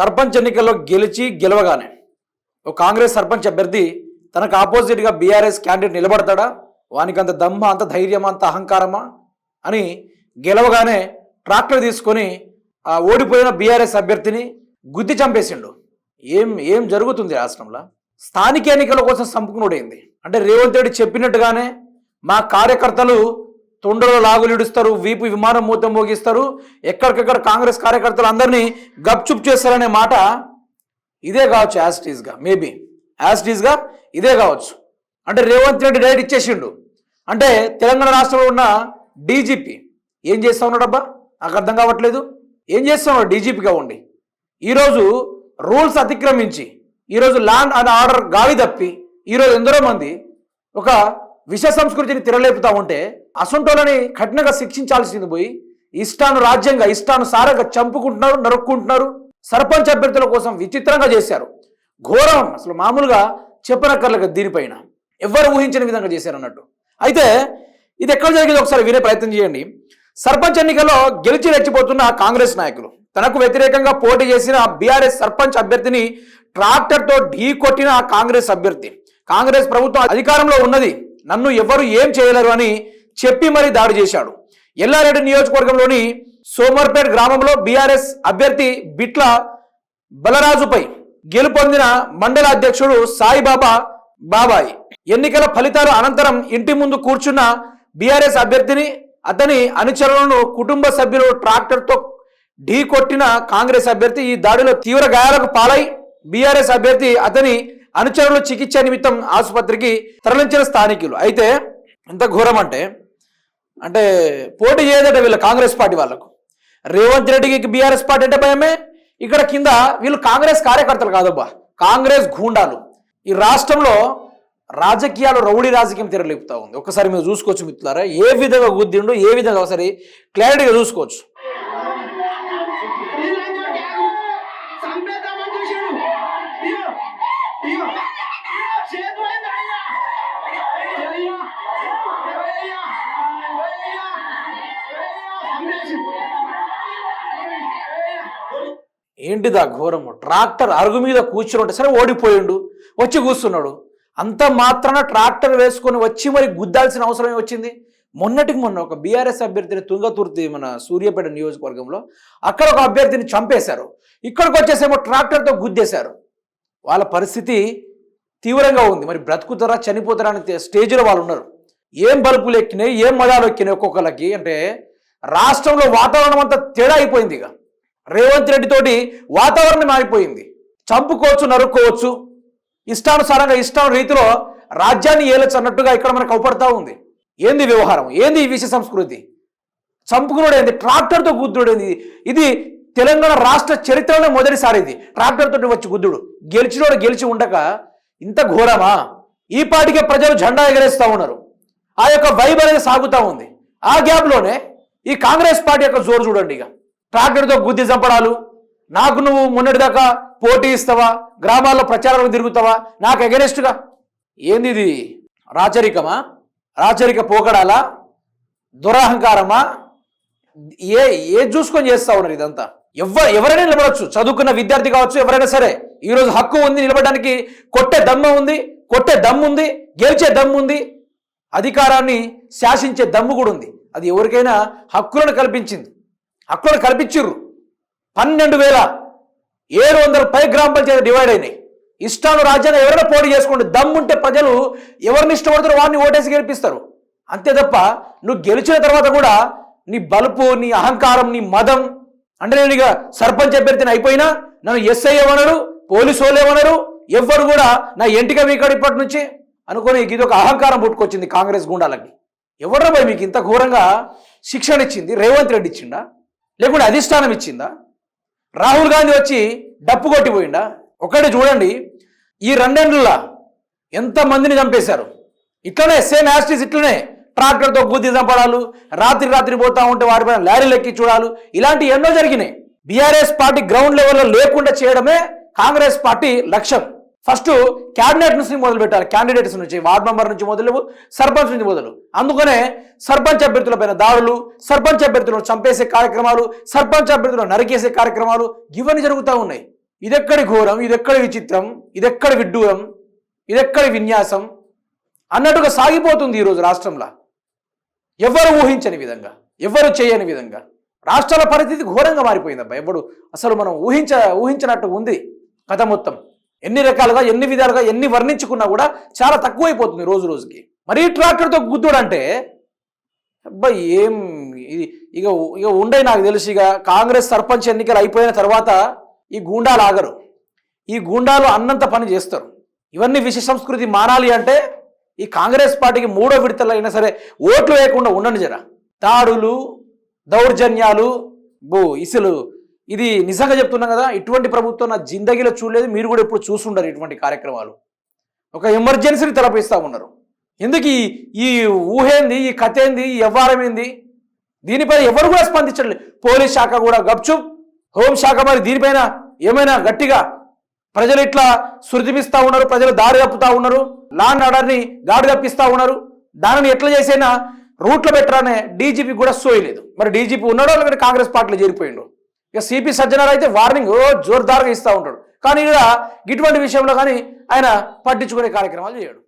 సర్పంచ్ ఎన్నికల్లో గెలిచి గెలవగానే ఓ కాంగ్రెస్ సర్పంచ్ అభ్యర్థి తనకు ఆపోజిట్గా బీఆర్ఎస్ క్యాండిడేట్ నిలబడతాడా? వానికి అంత దమ్మ అంత ధైర్యమా అంత అహంకారమా? అని గెలవగానే ట్రాక్టర్ తీసుకొని ఆ ఓడిపోయిన బీఆర్ఎస్ అభ్యర్థిని గుద్ది చంపేసిండు. ఏం ఏం జరుగుతుంది రాష్ట్రంలో? స్థానిక ఎన్నికల కోసం సంపుకునుడైంది అంటే రేవంత్ రెడ్డి చెప్పినట్టుగానే మా కార్యకర్తలు తొండలో లాగులు ఇడుస్తారు వీపు విమానం మూత మోగిస్తారు. ఎక్కడికెక్కడ కాంగ్రెస్ కార్యకర్తలు అందరినీ గప్చుప్ చేస్తారనే మాట ఇదే కావచ్చు యాస్టీస్గా మేబీ యాస్టీస్గా ఇదే కావచ్చు. అంటే రేవంత్ రెడ్డి డైరెక్ట్ ఇచ్చేసిండు. అంటే తెలంగాణ రాష్ట్రంలో ఉన్న డీజీపీ ఏం చేస్తా ఉన్నాడబ్బా నాకు అర్థం కావట్లేదు. ఏం చేస్తా ఉన్నాడు డీజీపీగా ఉండి? ఈరోజు రూల్స్ అతిక్రమించి ఈరోజు ల్యాండ్ అండ్ ఆర్డర్ గాలి తప్పి ఈరోజు ఎందరో మంది ఒక విష సంస్కృతిని తిరలేపుతా ఉంటే అసొంటోలని కఠినంగా శిక్షించాల్సింది పోయి ఇష్టాను రాజ్యంగా ఇష్టాను సారగా చంపుకుంటున్నారు నరుక్కుంటున్నారు సర్పంచ్ అభ్యర్థుల కోసం విచిత్రంగా చేశారు. ఘోరం అసలు మామూలుగా చెప్పనక్కర్లేదు దీనిపైన. ఎవరు ఊహించిన విధంగా చేశారు అన్నట్టు. అయితే ఇది ఎక్కడ జరిగింది ఒకసారి వినే ప్రయత్నం చేయండి. సర్పంచ్ ఎన్నికల్లో గెలిచి రెచ్చిపోతున్న కాంగ్రెస్ నాయకులు. తనకు వ్యతిరేకంగా పోటీ చేసిన బీఆర్ఎస్ సర్పంచ్ అభ్యర్థిని ట్రాక్టర్తో ఢీ కొట్టిన కాంగ్రెస్ అభ్యర్థి. కాంగ్రెస్ ప్రభుత్వం అధికారంలో ఉన్నది. నన్ను ఎవరు ఏం చేయలేరు అని చెప్పి మరీ దాడి చేశాడు. ఎల్లారెడ్డి నియోజకవర్గంలోని సోమర్పేట్ గ్రామంలో బీఆర్ఎస్ అభ్యర్థి బిట్ల బలరాజుపై గెలుపొందిన మండల అధ్యక్షుడు సాయిబాబా బాబాయ్. ఎన్నికల ఫలితాల అనంతరం ఇంటి ముందు కూర్చున్న బీఆర్ఎస్ అభ్యర్థిని అతని అనుచరులను కుటుంబ సభ్యులు ట్రాక్టర్తో ఢీ కొట్టిన కాంగ్రెస్ అభ్యర్థి ఈ దాడిలో తీవ్ర గాయాలకు పాలై బీఆర్ఎస్ అభ్యర్థి అతని అనుచరులు చికిత్స నిమిత్తం ఆసుపత్రికి తరలించిన స్థానికులు. అయితే ఎంత ఘోరం అంటే అంటే పోటీ చేయదట వీళ్ళ కాంగ్రెస్ పార్టీ వాళ్ళకు. రేవంత్ రెడ్డికి బీఆర్ఎస్ పార్టీ అంటే భయమే. ఇక్కడ కింద వీళ్ళు కాంగ్రెస్ కార్యకర్తలు కాదబ్బా కాంగ్రెస్ గూండాలు. ఈ రాష్ట్రంలో రాజకీయాలు రౌడీ రాజకీయం తెరలేపుతా ఉంది. ఒకసారి మీరు చూసుకోవచ్చు మిత్రులారా. ఏ విధంగా గుద్దిండు ఏ విధంగా ఒకసారి క్లారిటీగా చూసుకోవచ్చు. ఏంటిదా ఘోరము? ట్రాక్టర్ అరుగు మీద కూర్చుని ఉంటే సరే ఓడిపోయిండు వచ్చి కూర్చున్నాడు. అంత మాత్రాన ట్రాక్టర్ వేసుకొని వచ్చి మరి గుద్దాల్సిన అవసరం వచ్చింది? మొన్నటికి మొన్న ఒక బీఆర్ఎస్ అభ్యర్థిని తుంగతుర్తి మన సూర్యాపేట నియోజకవర్గంలో అక్కడ ఒక అభ్యర్థిని చంపేశారు. ఇక్కడికి వచ్చేసేమో ట్రాక్టర్తో గుద్దేశారు. వాళ్ళ పరిస్థితి తీవ్రంగా ఉంది. మరి బ్రతుకుతారా చనిపోతారా అనే స్టేజ్లో వాళ్ళు ఉన్నారు. ఏం బలుపులు ఎక్కినాయి ఏం మదాలు ఎక్కినాయి ఒక్కొక్కరికి అంటే రాష్ట్రంలో వాతావరణం అంతా తేడా అయిపోయింది ఇక. రేవంత్ రెడ్డి తోటి వాతావరణం మారిపోయింది. చంపుకోవచ్చు నరుక్కోవచ్చు. ఇష్టానుసారంగా ఇష్టం రీతిలో రాజ్యాన్ని ఏలచ్చు అన్నట్టుగా ఇక్కడ మనకు అవపడతా ఉంది. ఏంది వ్యవహారం? ఏంది ఈ విషయ సంస్కృతి? చంపుకునుడేంది ఏంది? ట్రాక్టర్తో గుద్దుడు ఏంది? ఇది తెలంగాణ రాష్ట్ర చరిత్రలో మొదటిసారి ఇది. ట్రాక్టర్ తోటి వచ్చి గుద్దుడు. గెలిచినోడు గెలిచి ఉండక ఇంత ఘోరమా? ఈ పాటికే ప్రజలు జెండా ఎగరేస్తూ ఉన్నారు. ఆ యొక్క వైబ్ అనేది సాగుతూ ఉంది. ఆ గ్యాప్లోనే ఈ కాంగ్రెస్ పార్టీ యొక్క జోరు చూడండి ఇక. ట్రాక్టర్తో గుద్ది చంపడాలు. నాకు నువ్వు మొన్నటిదాకా పోటీ ఇస్తావా? గ్రామాల్లో ప్రచారాలు తిరుగుతావా? నాకు అగెనెస్ట్గా ఏంది ఇది? రాచరికమా? రాచరిక పోకడాలా? దురహంకారమా? ఏ ఏ చూసుకొని చేస్తా ఉన్నారు ఇదంతా? ఎవ ఎవరైనా నిలబడవచ్చు చదువుకున్న విద్యార్థి కావచ్చు ఎవరైనా సరే. ఈరోజు హక్కు ఉంది నిలబడడానికి. కొట్టే దమ్ము ఉంది. కొట్టే దమ్ము ఉంది. గెలిచే దమ్ము ఉంది. అధికారాన్ని శాసించే దమ్ము కూడా ఉంది. అది ఎవరికైనా హక్కులను కల్పించింది. అక్కడ కల్పించిర్రు. పన్నెండు వేల ఏడు వందల పై గ్రామ పంచాయతీ డివైడ్ అయినాయి. ఇష్టాను రాజ్యాన్ని ఎవరైనా పోటీ చేసుకోండి. దమ్ముంటే ప్రజలు ఎవరిని ఇష్టపడతారో వారిని ఓటేసి గెలిపిస్తారు. అంతే తప్ప నువ్వు గెలిచిన తర్వాత కూడా నీ బలుపు నీ అహంకారం నీ మదం అంటే నేను ఇక సర్పంచ్ అభ్యర్థిని అయిపోయినా నన్ను ఎస్ఐ ఏమనరు పోలీసు వాళ్ళు ఏమనరు ఎవ్వరు కూడా నా ఎంటిక వీకాడు ఇప్పటి నుంచి అనుకుని ఇది ఒక అహంకారం పుట్టుకొచ్చింది కాంగ్రెస్ గుండాలకి. ఎవడ్రా భయ్ మీకు ఇంత ఘోరంగా శిక్షణ ఇచ్చింది? రేవంత్ రెడ్డి ఇచ్చిండా? లేకుంటే అధిష్టానం ఇచ్చిందా? రాహుల్ గాంధీ వచ్చి డప్పు కొట్టిపోయిందా? ఒకటి చూడండి. ఈ రెండేళ్ళలో ఎంతమందిని చంపేశారు? ఇట్లనే సేమ్ యాస్టిస్ ఇట్లనే. ట్రాక్టర్తో గుద్ది చంపడాలు రాత్రి రాత్రి పోతా ఉంటే వారిపైన లారీలు ఎక్కి చూడాలు. ఇలాంటి ఎన్నో జరిగినాయి. బీఆర్ఎస్ పార్టీ గ్రౌండ్ లెవెల్లో లేకుండా చేయడమే కాంగ్రెస్ పార్టీ లక్ష్యం. ఫస్ట్ క్యాబినెట్ నుంచి మొదలు పెట్టాలి. క్యాండిడేట్స్ నుంచి వార్డ్ మెంబర్ నుంచి మొదలు సర్పంచ్ నుంచి మొదలు. అందుకనే సర్పంచ్ అభ్యర్థులపైన దాడులు సర్పంచ్ అభ్యర్థులను చంపేసే కార్యక్రమాలు సర్పంచ్ అభ్యర్థులను నరికేసే కార్యక్రమాలు ఇవన్నీ జరుగుతూ ఉన్నాయి. ఇదెక్కడి ఘోరం? ఇదెక్కడి విచిత్రం? ఇదెక్కడి విడ్డూరం? ఇదెక్కడి విన్యాసం? అన్నట్టుగా సాగిపోతుంది ఈరోజు రాష్ట్రంలో. ఎవరు ఊహించని విధంగా ఎవరు చేయని విధంగా. రాష్ట్రాల పరిస్థితి ఘోరంగా మారిపోయింది అబ్బా ఎవడు అసలు మనం ఊహించ ఊహించినట్టు ఉంది. కథ మొత్తం. ఎన్ని రకాలుగా ఎన్ని విధాలుగా ఎన్ని వర్ణించుకున్నా కూడా చాలా తక్కువైపోతుంది రోజు రోజుకి. మరీ ట్రాక్టర్తో గుద్దుడంటే అబ్బాయి ఏం ఇది ఇక ఇక ఉండే నాకు తెలిసి ఇక కాంగ్రెస్ సర్పంచ్ ఎన్నికలు అయిపోయిన తర్వాత ఈ గూండాలు ఆగరు. ఈ గూండాలు అన్నంత పని చేస్తారు. ఇవన్నీ విష సంస్కృతి మానాలి అంటే ఈ కాంగ్రెస్ పార్టీకి మూడో విడతలు అయినా సరే ఓట్లు వేయకుండా ఉండండి జరా. దాడులు దౌర్జన్యాలు బో ఇసులు ఇది నిజంగా చెప్తున్నాం కదా ఇటువంటి ప్రభుత్వం నా జిందగీలో చూడలేదు మీరు కూడా ఎప్పుడు చూసుండరు ఇటువంటి కార్యక్రమాలు. ఒక ఎమర్జెన్సీని తలపిస్తూ ఉన్నారు. ఎందుకు ఈ ఊహేంది ఈ కథ ఏంది ఈ వ్యవహారమేంది? దీనిపైన దీనిపై ఎవరు కూడా స్పందించట్లేదు పోలీస్ శాఖ కూడా గప్చుప్ హోంశాఖ మరి దీనిపైన ఏమైనా గట్టిగా ప్రజలు ఇట్లా శృతిమిస్తా ఉన్నారు ప్రజలు దారి తప్పుతా ఉన్నారు లాండ్ ఆర్డర్ని గాడి తప్పిస్తూ ఉన్నారు. దానిని ఎట్లా చేసైనా రూట్లో పెట్టరానే డీజీపీ కూడా సోయలేదు. మరి డీజీపీ ఉన్నాడో లేకపోతే కాంగ్రెస్ పార్టీలో చేరిపోయిండు. ఇక సిపి సజ్జనార్ అయితే వార్నింగ్ జోర్దార్గా ఇస్తూ ఉంటాడు. కానీ ఇక్కడ ఇటువంటి విషయంలో కానీ ఆయన పట్టించుకునే కార్యక్రమాలు చేయడు.